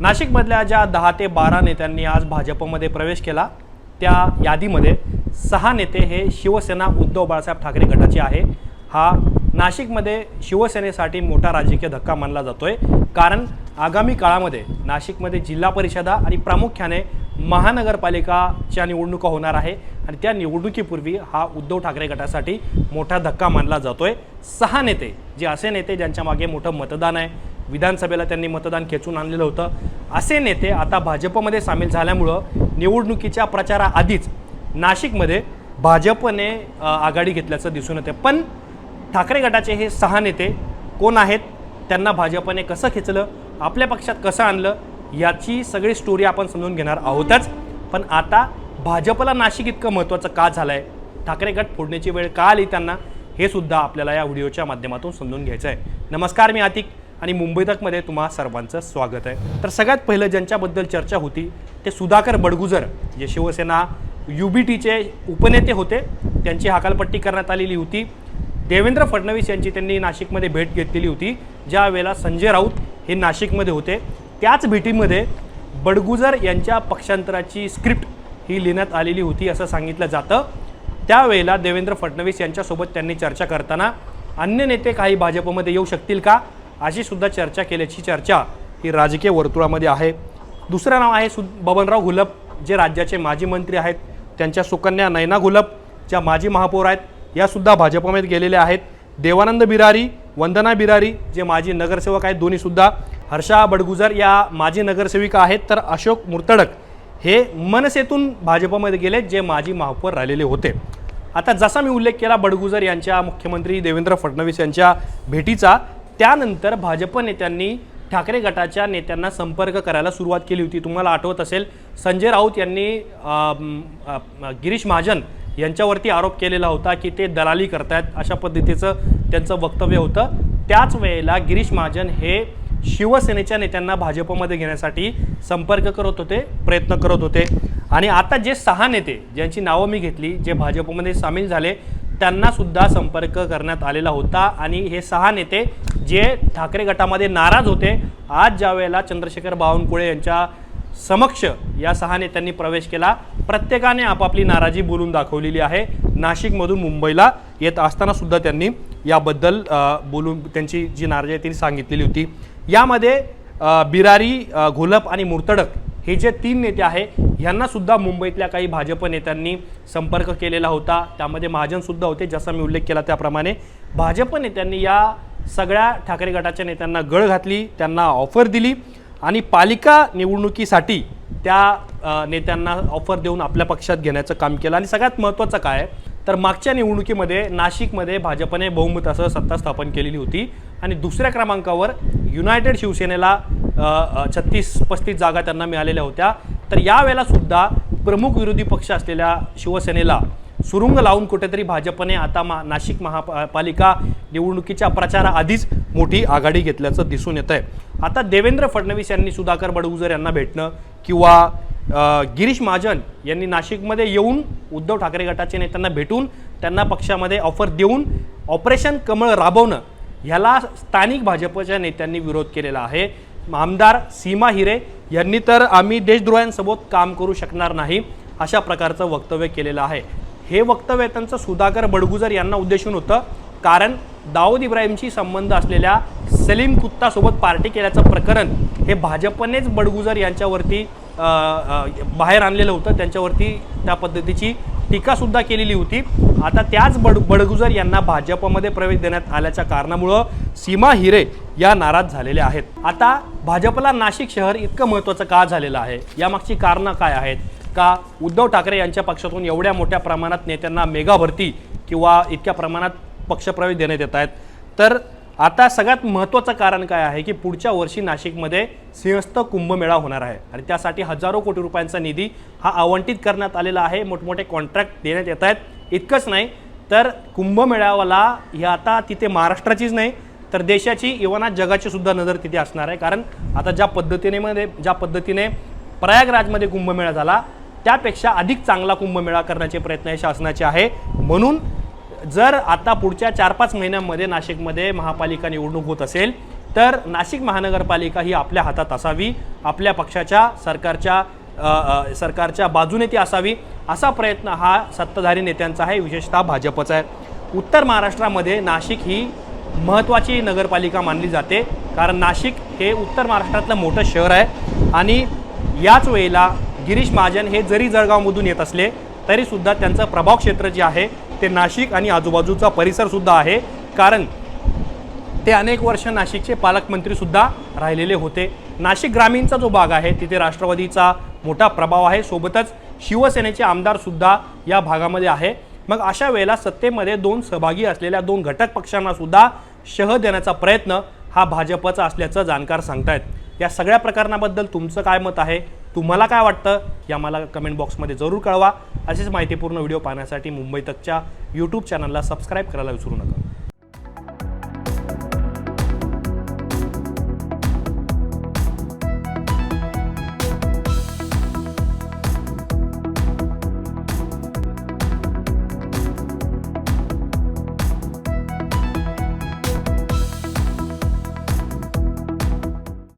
नाशिकमधल्या ज्या दहा ते बारा नेत्यांनी आज भाजपमध्ये प्रवेश केला त्या यादीमध्ये सहा नेते हे शिवसेना उद्धव बाळासाहेब ठाकरे गटाचे आहे. हा नाशिकमध्ये शिवसेनेसाठी मोठा राजकीय धक्का मानला जातो आहे कारण आगामी काळामध्ये नाशिकमध्ये जिल्हा परिषदा आणि प्रामुख्याने महानगरपालिकाच्या निवडणुका होणार आहे आणि त्या निवडणुकीपूर्वी हा उद्धव ठाकरे गटासाठी मोठा धक्का मानला जातो आहे सहा नेते जे असे नेते ज्यांच्या मागे मोठं मतदान आहे विधानसभेला त्यांनी मतदान खेचून आणलेलं होतं. असे नेते आता भाजपमध्ये सामील झाल्यामुळं निवडणुकीच्या प्रचाराआधीच नाशिकमध्ये भाजपने आघाडी घेतल्याचं दिसून येते पण ठाकरे गटाचे हे सहा नेते कोण आहेत? त्यांना भाजपने कसं खेचलं? आपल्या पक्षात कसं आणलं? याची सगळी स्टोरी आपण समजून घेणार आहोतच. पण आता भाजपला नाशिक इतकं महत्त्वाचं का झालं आहे ठाकरे गट फोडण्याची वेळ का आली त्यांना? हे सुद्धा आपल्याला या व्हिडिओच्या माध्यमातून समजून घ्यायचं आहे नमस्कार मी आतिक. आणि मुंबई तकमध्ये तुम्हा सर्वांचं स्वागत आहे. तर सगळ्यात पहिलं ज्यांच्याबद्दल चर्चा होती ते सुधाकर बडगुजर जे शिवसेना यू बी टीचे उपनेते होते. त्यांची हकालपट्टी करण्यात आलेली होती. देवेंद्र फडणवीस यांची त्यांनी नाशिकमध्ये भेट घेतलेली होती. ज्यावेळेला संजय राऊत हे नाशिकमध्ये होते. त्याच भेटीमध्ये बडगुजर यांच्या पक्षांतराची स्क्रिप्ट ही लिहिण्यात आलेली होती असं सांगितलं जातं. त्यावेळेला देवेंद्र फडणवीस यांच्यासोबत त्यांनी चर्चा करताना अन्य नेते काही भाजपमध्ये येऊ शकतील का? अशी सुद्धा चर्चा केल्याची चर्चा ही राजकीय वर्तुळामध्ये आहे. दुसरं नाव आहे सु बबनराव घुलप जे राज्याचे माजी मंत्री आहेत. त्यांच्या सुकन्या नैना घुलप ज्या माजी महापौर आहेत यासुद्धा भाजपमध्ये गेलेल्या आहेत. देवानंद बिरारी वंदना बिरारी जे माजी नगरसेवक आहेत दोन्हीसुद्धा हर्षा बडगुजर या माजी नगरसेविका आहेत तर अशोक मुर्तडक हे मनसेतून भाजपमध्ये गेले जे माजी महापौर राहिलेले होते. आता जसा मी उल्लेख केला बडगुजर यांच्या मुख्यमंत्री देवेंद्र फडणवीस यांच्या भेटीचा त्यानंतर भाजप नेत्यांनी ठाकरे गटाच्या नेत्यांना संपर्क करायला सुरुवात केली होती. तुम्हाला आठवत असेल संजय राऊत यांनी गिरीश महाजन यांच्यावरती आरोप केलेला होता की ते दलाली करतायत अशा पद्धतीचं त्यांचं वक्तव्य होतं. त्याच वेळेला गिरीश महाजन हे शिवसेनेच्या नेत्यांना भाजपमध्ये घेण्यासाठी संपर्क करत होते प्रयत्न करत होते. आणि आता जे सहा नेते ज्यांची नावं मी घेतली जे भाजपमध्ये सामील झाले त्यांना सुद्धा संपर्क करण्यात आलेला होता. आणि हे सहा नेते जे ठाकरे गटामध्ये नाराज होते आज ज्या वेळेला चंद्रशेखर बावनकुळे यांच्या समक्ष या सहा नेत्यांनी प्रवेश केला प्रत्येकाने आपापली नाराजी बोलून दाखवलेली आहे. नाशिकमधून मुंबईला येत असताना सुद्धा त्यांनी याबद्दल बोलून त्यांची जी नाराजी आहे ती सांगितलेली होती. यामध्ये बिरारी घोलप आणि मुर्तडक हे जे तीन नेते आहे यांनासुद्धा मुंबईतल्या काही भाजप नेत्यांनी संपर्क केलेला होता. त्यामध्ये महाजनसुद्धा होते जसा मी उल्लेख केला त्याप्रमाणे. भाजप नेत्यांनी या सगळ्या ठाकरे गटाच्या नेत्यांना गळ घातली त्यांना ऑफर दिली आणि पालिका निवडणुकीसाठी त्या नेत्यांना ऑफर देऊन आपल्या पक्षात घेण्याचं काम केलं. आणि सगळ्यात महत्त्वाचं काय आहे तर मागच्या निवडणुकीमध्ये नाशिकमध्ये भाजपने बहुमतासह सत्ता स्थापन केलेली होती आणि दुसऱ्या क्रमांकावर युनायटेड शिवसेनेला छत्तीस पस्तीस जागा त्यांना मिळालेल्या होत्या. तर यावेळेला सुद्धा प्रमुख विरोधी पक्ष असलेल्या शिवसेनेला सुरुंग लावून कुठेतरी भाजपने आता मा नाशिक महापालिका निवडणुकीच्या प्रचाराआधीच मोठी आघाडी घेतल्याचं दिसून येत आहे आता देवेंद्र फडणवीस यांनी सुधाकर बडगुजर यांना भेटणं किंवा गिरीश महाजन यांनी नाशिकमध्ये येऊन उद्धव ठाकरे गटाचे नेत्यांना भेटून त्यांना पक्षामध्ये ऑफर देऊन ऑपरेशन कमळ राबवणं ह्याला स्थानिक भाजपच्या नेत्यांनी विरोध केलेला आहे. आमदार सीमा हिरे यांनी तर आम्ही देशद्रोह्यांसोबत काम करू शकणार नाही अशा प्रकारचं वक्तव्य केलेलं आहे. हे वक्तव्य त्यांचं सुधाकर बडगुजर यांना उद्देशून होतं. कारण दाऊद इब्राहिमशी संबंध असलेल्या सलीम कुत्तासोबत पार्टी केल्याचं प्रकरण हे भाजपनेच बडगुजर यांच्यावरती बाहेर आणलेलं होतं. त्यांच्यावरती त्या पद्धतीची टीकासुद्धा केलेली होती. आता त्याच बड बडगुजर यांना भाजपमध्ये प्रवेश देण्यात आल्याच्या कारणामुळं सीमा हिरे या नाराज झालेल्या आहेत. आता भाजपला नाशिक शहर इतकं महत्त्वाचं का झालेलं आहे? यामागची कारणं काय आहेत? का उद्धव ठाकरे यांच्या पक्षातून एवढ्या मोठ्या प्रमाणात नेत्यांना मेगा भरती किंवा इतक्या प्रमाणात पक्षप्रवेश देण्यात येत आहेत? तर आता सगळ्यात महत्त्वाचं कारण काय आहे की पुढच्या वर्षी नाशिकमध्ये सिंहस्थ कुंभमेळा होणार आहे आणि त्यासाठी हजारो कोटी रुपयांचा निधी हा आवंटित करण्यात आलेला आहे. मोठमोठे कॉन्ट्रॅक्ट देण्यात येत आहेत. इतकंच नाही तर कुंभमेळावाला ही आता तिथे महाराष्ट्राचीच नाही तर देशाची इव्हन आज जगाची सुद्धा नजर तिथे असणार आहे. कारण आता ज्या पद्धतीने मध्ये ज्या पद्धतीने प्रयागराजमध्ये कुंभमेळा झाला त्यापेक्षा अधिक चांगला कुंभमेळा करण्याचे प्रयत्न हे शासनाचे आहे. म्हणून जर आता पुढच्या चार पाच महिन्यांमध्ये नाशिकमध्ये महापालिका निवडणूक होत असेल तर नाशिक महानगरपालिका ही आपल्या हातात असावी आपल्या पक्षाच्या सरकारच्या सरकारच्या बाजूने ती असावी असा प्रयत्न हा सत्ताधारी नेत्यांचा आहे विशेषतः भाजपचा आहे. उत्तर महाराष्ट्रामध्ये नाशिक ही महत्त्वाची नगरपालिका मानली जाते कारण नाशिक हे उत्तर महाराष्ट्रातलं मोठं शहर आहे. आणि याच वेळेला गिरीश महाजन हे जरी जळगावमधून येत असले तरीसुद्धा त्यांचं प्रभाव क्षेत्र जे आहे ते नाशिक आणि आजूबाजूचा परिसरसुद्धा आहे. कारण ते अनेक वर्ष नाशिकचे पालकमंत्रीसुद्धा राहिलेले होते. नाशिक ग्रामीणचा जो भाग आहे तिथे राष्ट्रवादीचा मोठा प्रभाव आहे. सोबतच शिवसेनेचे आमदारसुद्धा या भागामध्ये आहे. मग अशा वेळेला सत्तेमध्ये दोन सहभागी असलेल्या दोन घटक पक्षांनासुद्धा शह देण्याचा प्रयत्न हा भाजपचा असल्याचं जाणकार सांगतायत. या सगळ्या प्रकरणाबद्दल तुमचं काय मत आहे? तुम्हाला काय वाटतं या मला कमेंट बॉक्समध्ये जरूर कळवा. अशीच माहितीपूर्ण व्हिडिओ पाहण्यासाठी मुंबई तकच्या यूट्यूब चॅनलला सबस्क्राईब करायला विसरू नका.